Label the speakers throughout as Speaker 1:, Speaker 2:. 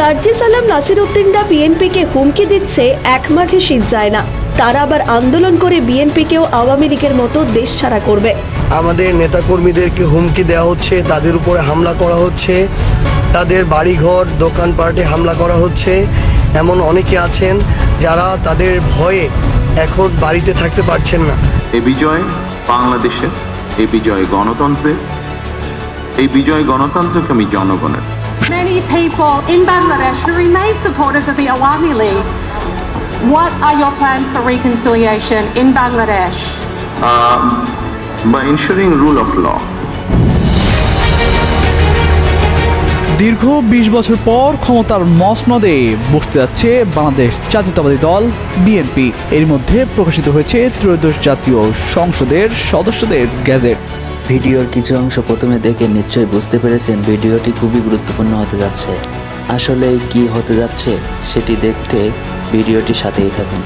Speaker 1: সার্জিস আলম নাসির উদ্দিনরা বিএনপিকে হুমকি দিচ্ছে এক মাঘে শীত যায় না। তারা আবার আন্দোলন করে বিএনপিকেও আওয়ামী লীগের মতো দেশ ছাড়া করবে।
Speaker 2: আমাদের নেতাকর্মীদেরকে হুমকি দেওয়া হচ্ছে তাদের উপরে হামলা করা হচ্ছে তাদের বাড়িঘর দোকানপাটে হামলা করা হচ্ছে। এমন অনেকে আছেন যারা তাদের ভয়ে এখন বাড়িতে থাকতে পারছেন না।
Speaker 3: এই বিজয় বাংলাদেশের এই বিজয় গণতন্ত্রের এই বিজয় গণতন্ত্রকে আমি জনগণের।
Speaker 4: Many people in Bangladesh who remain supporters of the Awami League. What are your plans for reconciliation in Bangladesh?
Speaker 3: um, by ensuring rule of law.
Speaker 5: দীর্ঘ ২০ বছর পর ক্ষমতার মসনদে বসতে যাচ্ছে বাংলাদেশ জাতীয়তাবাদী দল বিএনপি এর মধ্যে প্রকাশিত হয়েছে ত্রয়োদশ জাতীয় সংসদের সদস্যদের গ্যাজেট
Speaker 6: ভিডিওর কিছু অংশ প্রথমে দেখে নিশ্চয়ই বুঝতে পেরেছেন ভিডিওটি খুবই গুরুত্বপূর্ণ হতে যাচ্ছে। আসলে কি হতে যাচ্ছে সেটি দেখতে ভিডিওটির সাথেই থাকুন।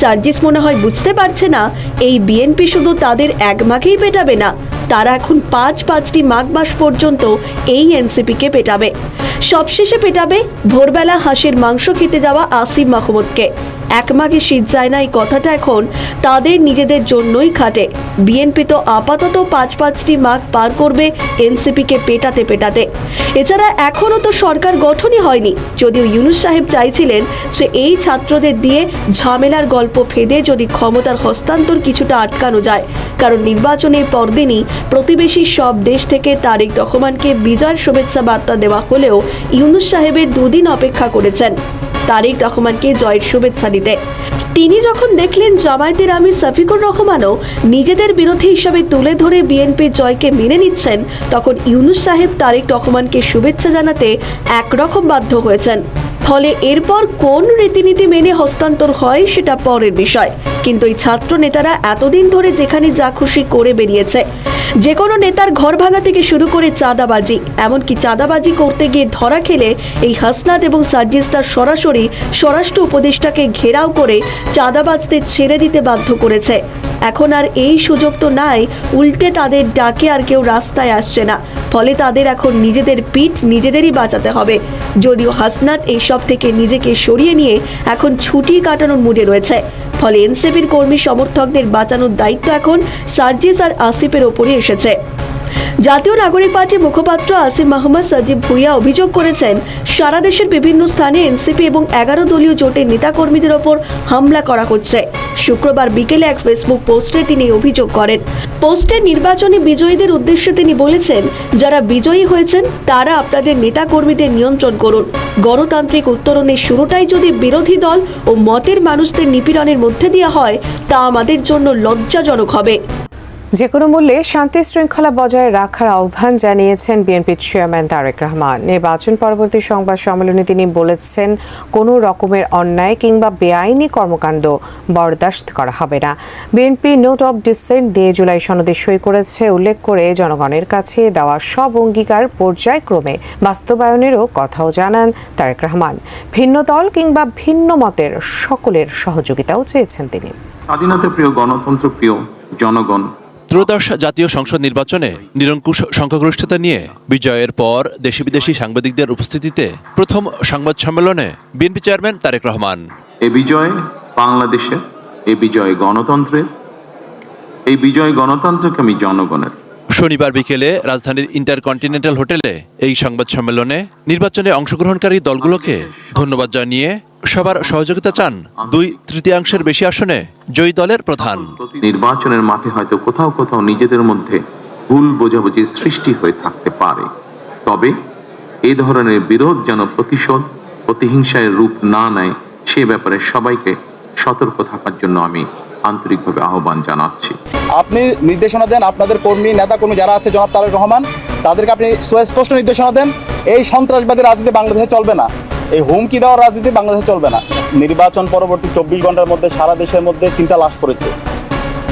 Speaker 1: সার্জিস মনে হয় বুঝতে পারছে না, এই বিএনপি শুধু তাদের এক মাঘেই পেটাবে না, তারা এখন পাঁচ পাঁচটি মাঘ মাস পর্যন্ত এই এনসিপিকে পেটাবে। সবশেষে পেটাবে ভোরবেলা হাঁসের মাংস খেতে যাওয়া আসিম মাহমুদকে। এক মাঘে শীত যায় না এই কথাটা এখন তাদের নিজেদের জন্যই খাটে। বিএনপি তো আপাতত পাঁচ পাঁচটি মাঘ পার করবে এনসিপিকে পেটাতে পেটাতে। এছাড়া এখনও তো সরকার গঠনই হয়নি। যদিও ইউনুস সাহেব চাইছিলেন যে এই ছাত্রদের দিয়ে ঝামেলার গল্প ফেদে যদি ক্ষমতার হস্তান্তর কিছুটা আটকানো যায়। কারণ নির্বাচনের পরদিনই প্রতিবেশী সব দেশ থেকে তারেক রহমানকে বিজয়ের শুভেচ্ছা বার্তা দেওয়া হলেও ইউনুস সাহেবের দুদিন অপেক্ষা করেছেন। তারেক রহমানকে জয়ের শুভেচ্ছা দিতে। তিনি যখন দেখলেন জামায়াতের আমি সফিকুর রহমানও নিজেদের বিরোধী হিসাবে তুলে ধরে বিএনপি জয়কে মেনে নিচ্ছেন, তখন ইউনুস সাহেব তারেক রহমানকে শুভেচ্ছা জানাতে একরকম বাধ্য হয়েছেন। ফলে এরপর কোন রীতিনীতি মেনে হস্তান্তর হয় সেটা পরের বিষয়। কিন্তু এই ছাত্র নেতারা এতদিন ধরে যেখানে যা খুশি করে বেরিয়েছে যে কোনো নেতার ঘর ভাঙা থেকে শুরু করে চাঁদাবাজি, এমনকি চাঁদাবাজি করতে গিয়ে ধরা খেলে এই হাসনাত এবং সার্জিস্টার সরাসরি স্বরাষ্ট্র উপদেষ্টাকে ঘেরাও করে চাঁদাবাজদের ছেড়ে দিতে বাধ্য করেছে। এখন আর এই সুযোগ তো নাই, উল্টে তাদের ডাকে আর কেউ রাস্তায় আসছে না। ফলে তাদের এখন নিজেদের পিঠ নিজেদেরই বাঁচাতে হবে। যদিও হাসনাত এইসব থেকে নিজেকে সরিয়ে নিয়ে এখন ছুটি কাটানোর মুডে রয়েছে। ফলে এনসিপির কর্মী সমর্থকদের বাঁচানোর দায়িত্ব এখন সার্জিস আর আসিফের ওপরই এসেছে। জাতীয় নাগরিক পার্টির মুখপাত্র আসিফ মাহমুদ সজীব ভুইয়া অভিযোগ করেছেন, সারা দেশের বিভিন্ন স্থানে এনসিপি এবং এগারো দলীয় জোটের নেতাকর্মীদের ওপর হামলা করা হচ্ছে। শুক্রবার বিকেলে এক ফেসবুক পোস্টে তিনি অভিযোগ করেন। পোস্টে নির্বাচনী বিজয়ীদের উদ্দেশ্যে তিনি বলেছেন, যারা বিজয়ী হয়েছেন, তারা আপনাদের নেতাকর্মীদের নিয়ন্ত্রণ করুন। গণতান্ত্রিক উত্তরণের শুরুটাই যদি বিরোধী দল ও মতের মানুষদের নিপীড়নের মধ্যে দিয়ে হয়, তা আমাদের জন্য লজ্জাজনক হবে।
Speaker 7: যে কোনো মূল্যে শান্তি শৃঙ্খলা বজায় রাখার আহ্বান জানিয়েছেন বিএনপির চেয়ারম্যান তারেক রহমান। নির্বাচন পরবর্তী সংবাদ সম্মেলনে তিনি বলেছেন, কোনো রকমের অন্যায় কিংবা বেআইনি কর্মকাণ্ড বরদাস্ত করা হবে না। বিএনপি নোট অব ডিসেন্ট দিয়ে জুলাই সনদে সই করেছে, উল্লেখ করে জনগণের কাছে দেওয়া সব অঙ্গীকার পর্যায়ক্রমে বাস্তবায়নেরও কথাও জানান তারেক রহমান। ভিন্ন দল কিংবা ভিন্ন মতের সকলের সহযোগিতাও চেয়েছেন তিনি।
Speaker 3: স্বাধীনতা প্রিয় গণতন্ত্র প্রিয় জনগণ
Speaker 8: ত্রয়োদশ জাতীয় সংসদ নির্বাচনে নিরঙ্কুশ সংখ্যাগরিষ্ঠতা নিয়ে বিজয়ের পর দেশি বিদেশি সাংবাদিকদের উপস্থিতিতে প্রথম সংবাদ সম্মেলনে বিএনপি চেয়ারম্যান তারেক রহমান।
Speaker 3: এ বিজয় বাংলাদেশের এ বিজয় গণতন্ত্রের এই বিজয় গণতন্ত্রকে আমি জনগণের।
Speaker 8: শনিবার বিকেলে রাজধানীর ইন্টারকন্টিনেন্টাল হোটেলে এই সংবাদ সম্মেলনে নির্বাচনে অংশগ্রহণকারী দলগুলোকে ধন্যবাদ জানিয়ে সবার সহযোগিতা চান দুই তৃতীয়াংশের বেশি আসনে জয়ী দলের প্রধান।
Speaker 3: নির্বাচনের মাঠে হয়তো কোথাও কোথাও নিজেদের মধ্যে ভুল বোঝাবুঝির সৃষ্টি হয়ে থাকতে পারে। তবে এই ধরনের বিরোধ যেন প্রতিশোধ প্রতিহিংসায় রূপ না নেয় সে ব্যাপারে সবাইকে সতর্ক থাকার জন্য আমি আন্তরিকভাবে আহ্বান জানাচ্ছি।
Speaker 9: আপনি নির্দেশনা দেন আপনাদের কর্মী নেতা নেতাকর্মী যারা আছে জনাব তারেক রহমান তাদেরকে আপনি সুস্পষ্ট নির্দেশনা দেন এই সন্ত্রাসবাদী রাজনীতি বাংলাদেশে চলবে না। এই হুমকি দেওয়ার রাজনীতি বাংলাদেশে চলবে না। নির্বাচন পরবর্তী চব্বিশ ঘণ্টার মধ্যে সারা দেশের মধ্যে তিনটা লাশ পড়েছে।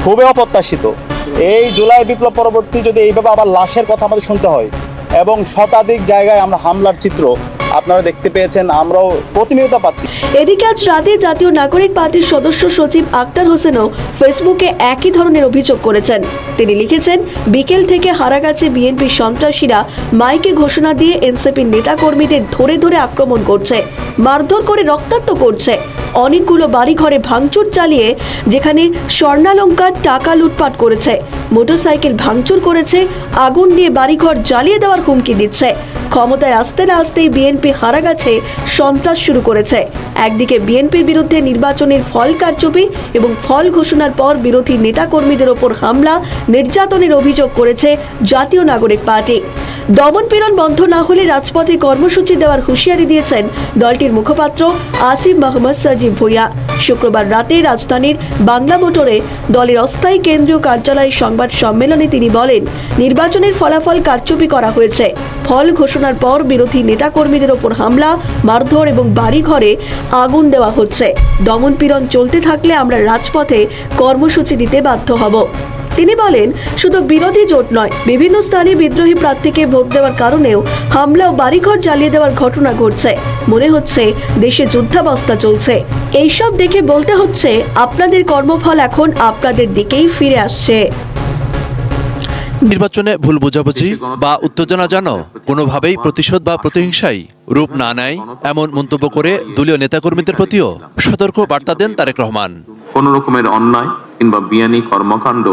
Speaker 9: খুবই অপ্রত্যাশিত। এই জুলাই বিপ্লব পরবর্তী যদি এইভাবে আবার লাশের কথা আমাদের শুনতে হয়, এবং শতাধিক জায়গায় আমরা হামলার চিত্র আপনারা দেখতে পেয়েছেন, আমরাও প্রতিনিয়ত পাচ্ছি।
Speaker 1: এদিকে আজ রাতে জাতীয় নাগরিক পার্টির সদস্য সচিব আক্তার হোসেনও ফেসবুকে একই ধরনের অভিযোগ করেছেন। তিনি লিখেছেন, বিকেল থেকে হারাগাছে বিএনপির সন্ত্রাসীরা মাইকে ঘোষণা দিয়ে এনসিপির নেতাকর্মীদের ধরে ধরে আক্রমণ করছে, মারধর করে রক্তাক্ত করছে। অনেকগুলো বাড়িঘরে ভাঙচুর চালিয়ে যেখানে স্বর্ণালঙ্কার টাকা লুটপাট করেছে মোটরসাইকেল ভাঙচুর করেছে, আগুন দিয়ে বাড়িঘর জ্বালিয়ে দেওয়ার হুমকি দিচ্ছে। ক্ষমতায় আসতে না আসতেই বিএনপি হারা গেছে, সন্ত্রাস শুরু করেছে। একদিকে বিএনপির বিরুদ্ধে নির্বাচনের ফল কারচুপি এবং ফল ঘোষণার পর বিরোধী নেতাকর্মীদের ওপর হামলা, নির্যাতনের অভিযোগ করেছে জাতীয় নাগরিক পার্টি। দমনপীড়ন বন্ধ না হলে রাজপথে কর্মসূচি দেওয়ার হুঁশিয়ারি দিয়েছেন দলটির মুখপাত্র আসিফ মোহাম্মদ সাজিব ভুইয়া। শুক্রবার রাতে রাজধানীর বাংলা মোটরে দলের অস্থায়ী কেন্দ্রীয় কার্যালয়ের সংবাদ সম্মেলনে তিনি বলেন, নির্বাচনের ফলাফল কারচুপি করা হয়েছে। ফল ঘোষণার পর বিরোধী নেতাকর্মীদের ওপর হামলা, মারধর এবং বাড়িঘরে আগুন দেওয়া হচ্ছে। দমনপীড়ন চলতে থাকলে আমরা রাজপথে কর্মসূচি দিতে বাধ্য হব। তিনি বলেন, শুধু বিরোধী জোট নয়, বিভিন্ন স্থানে বিদ্রোহী প্রার্থীকে ভোট দেওয়ার কারণেও হামলা ও বাড়িঘর জ্বালিয়ে দেওয়ার ঘটনা ঘটছে। মনে হচ্ছে দেশে যুদ্ধাবস্থা চলছে। এইসব দেখে বলতে হচ্ছে, আপনাদের কর্মফল এখন আপনাদের দিকেই ফিরে আসছে।
Speaker 8: নির্বাচনে ভুল বোঝাবুঝি বা উত্তেজনা যেন কোনোভাবেই প্রতিশোধ বা প্রতিহিংসাই। রূপ না নেয় এমন মন্তব্য করে দলীয় নেতাকর্মীদের প্রতিও সতর্ক বার্তা দেন তারেক রহমান।
Speaker 3: কোনো রকমের অন্যায় কিংবা বিয়ানি কর্মকাণ্ড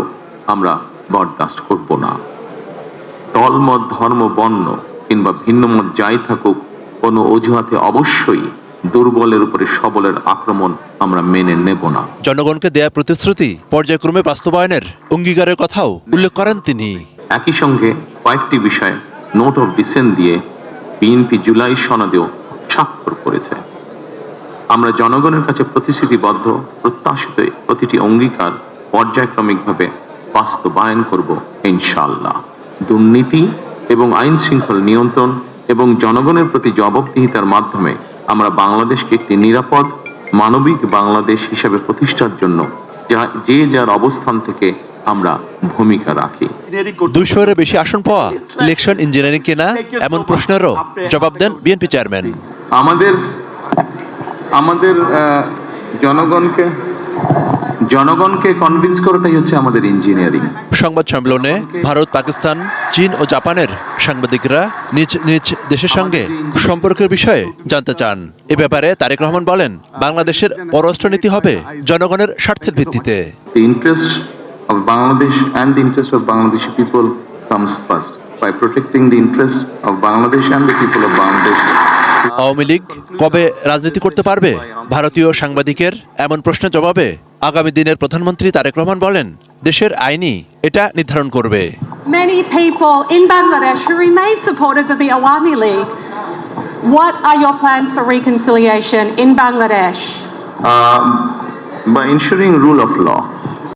Speaker 3: আমরা বরদাস্ত করব না। দলমত ধর্ম বর্ণ কিংবা ভিন্নমত যাই থাকুক কোনো অজুহাতে অবশ্যই দুর্বলের উপরে সবলের আক্রমণ আমরা মেনে নেব না।
Speaker 8: জনগণকে দেয়া প্রতিশ্রুতি পর্যায়ক্রমে বাস্তবায়নের অঙ্গীকারের কথাও উল্লেখ করেন তিনি।
Speaker 3: একই সঙ্গে কয়েকটি বিষয়ে নোট অফ ডিসেন্ট দিয়ে বিএনপি জুলাই সনদেও স্বাক্ষর করেছে। আমরা জনগণের কাছে প্রতিশ্রুতিবদ্ধ প্রত্যাশিত প্রতিটি অঙ্গীকার পর্যায়ক্রমিকভাবে বাস্তবায়ন করব ইনশাল্লাহ দুর্নীতি এবং আইন শৃঙ্খল নিয়ন্ত্রণ এবং জনগণের প্রতি জবাবদিহিতার মাধ্যমে আমরা বাংলাদেশকে একটি নিরাপদ মানবিক বাংলাদেশ হিসাবে প্রতিষ্ঠার জন্য যা যে যার অবস্থান থেকে আমরা ভূমিকা রাখি।
Speaker 8: দুইশোর বেশি আসন পাওয়া ইলেকশন ইঞ্জিনিয়ারিং কিনা এমন প্রশ্নেরও জবাব দেন বিএনপি চেয়ারম্যান।
Speaker 3: আমাদের আমাদের জনগণকে জনগণকে কনভিন্স করাটাই হচ্ছে আমাদের ইঞ্জিনিয়ারিং
Speaker 8: সংবাদ সম্মেলনে ভারত পাকিস্তান চীন ও জাপানের সাংবাদিকরা নিজ নিজ দেশের সঙ্গে সম্পর্কের বিষয়ে জানতে চান। এ ব্যাপারে তারেক রহমান বলেন বাংলাদেশের পররাষ্ট্রনীতি হবে জনগণের স্বার্থের ভিত্তিতে।
Speaker 3: Interest of Bangladesh and the interest of Bangladeshi people comes first. By protecting the interest of Bangladesh and the people of
Speaker 8: Awami League কবে রাজনীতি করতে পারবে? ভারতীয় সাংবাদিকের এমন প্রশ্নের জবাবে আগামী দিনের প্রধানমন্ত্রী তারেক রহমান বলেন দেশের আইনই এটা নির্ধারণ করবে
Speaker 4: Many people in Bangladesh who remain supporters of the Awami League. What are your plans for reconciliation in Bangladesh?
Speaker 3: um, by ensuring rule of law,